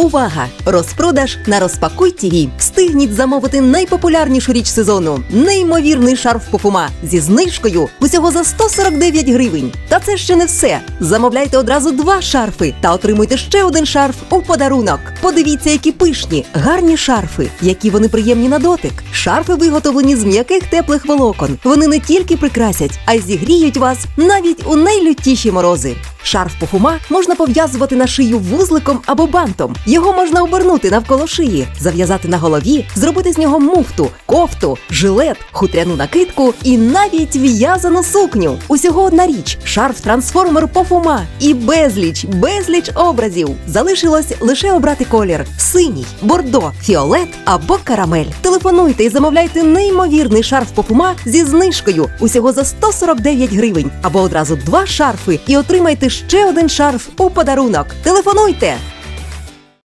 Увага! Розпродаж на розпакуй ТІВІ. Встигніть замовити найпопулярнішу річ сезону неймовірний шарф Пуфума зі знижкою усього за 149 гривень. Та це ще не все. Замовляйте одразу два шарфи та отримуйте ще один шарф у подарунок. Подивіться, які пишні, гарні шарфи, які вони приємні на дотик. Шарфи виготовлені з м'яких теплих волокон. Вони не тільки прикрасять, а й зігріють вас навіть у найлютіші морози. Шарф Пуфума можна пов'язувати на шию вузликом або бантом. Його можна обернути навколо шиї, зав'язати на голові, зробити з нього муфту, кофту, жилет, хутряну накидку і навіть в'язану сукню. Усього одна річ шарф трансформер Пуфума і безліч, безліч образів. Залишилось лише обрати колір: синій, бордо, фіолет або карамель. Телефонуйте і замовляйте неймовірний шарф Пуфума зі знижкою усього за 149 гривень або одразу два шарфи і отримайте ще один шарф у подарунок. Телефонуйте!